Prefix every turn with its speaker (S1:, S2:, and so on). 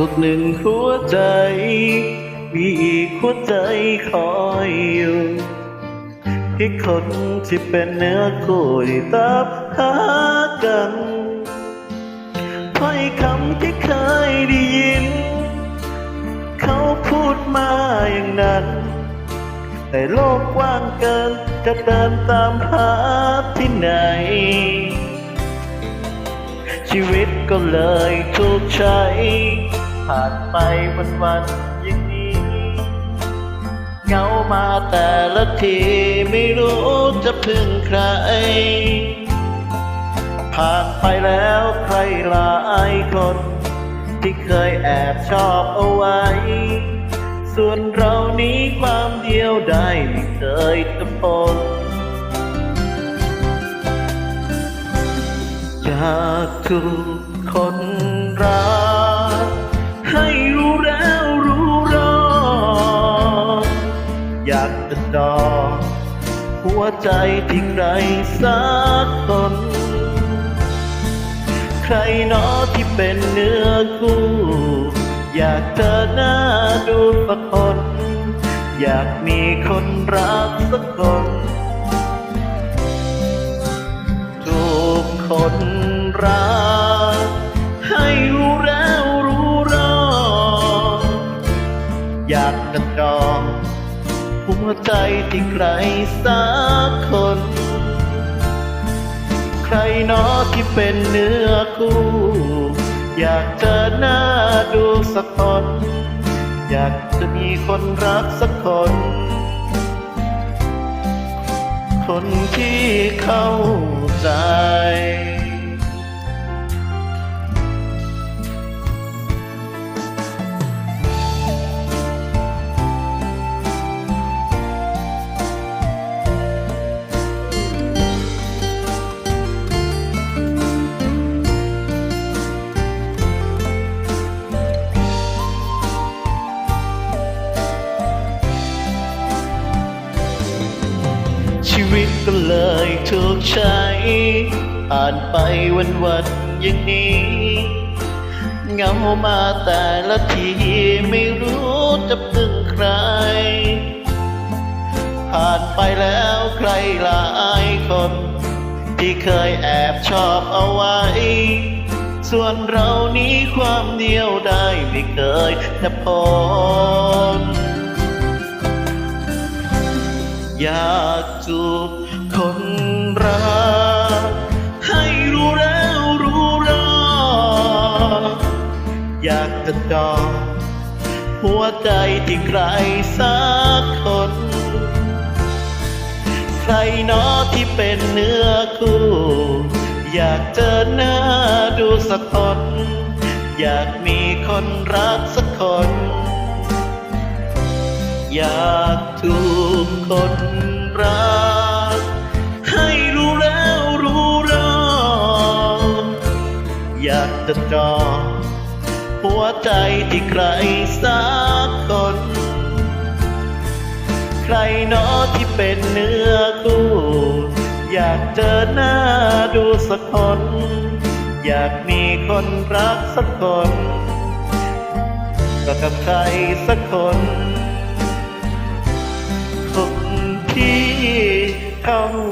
S1: ทุกหนึ่งหัวใจ มีอีกหัวใจคอยอยู่ที่คนที่เป็นเนื้อคู่ตับหากันถ้อยคำที่เคยได้ยิน ดมาอย่างนั้น แต่โลกกว้างเกินจะเดินตามหาที่ไหน ชีวิตก็เลยถูกใช้ ผ่านไปวันวันอย่างนี้เหงามาแต่ละทีไม่รู้จะพึ่งใคร ผ่านไปแล้วใครหลายคนที่เคยแอบชอบเอาไว้ ส่วนเรานี้ความเดียวได้ไม่เคยจะปนอยากถูกคนรักให้รู้แล้วรู้รอ อยากจะดอกหัวใจที่ใครสักคนใครนอที่เป็นเนื้อคู่ อยากเจอหน้าดูสักคน อยากมีคนรักสักคน ทุกคนรัก ให้รู้แล้วรู้รอ อยากจะจองหัวใจที่ใครสักคน ใครนอที่เป็นเนื้อคู่ อยากเจอหน้าดูสักคน อยากจะมีคนรักสักคน คนที่เข้าใจ ก็เลยถูกใช้ผ่านไปวันวันอย่างนี้ เงามาแต่ละทีไม่รู้จะพึ่งใคร ผ่านไปแล้วใครหลายคน ที่เคยแอบชอบเอาไว้ ส่วนเรานี้ความเดียวได้ไม่เคยจะพน อยากจูบคนรัก ให้รู้แล้วรู้รออยากจะจองหัวใจที่ใครสักคน ใครนอที่เป็นเนื้อคู่ อยากเจอหน้าดูสักคน อยากมีคนรักสักคน อยากถูก คนรัก ให้รู้แล้วรู้รออยากจะจองหัวใจที่ใครสักคน ใครนอที่เป็นเนื้อคู่ อยากเจอหน้าดูสักคน อยากมีคนรักสักคนก็กับใครสักคน đi không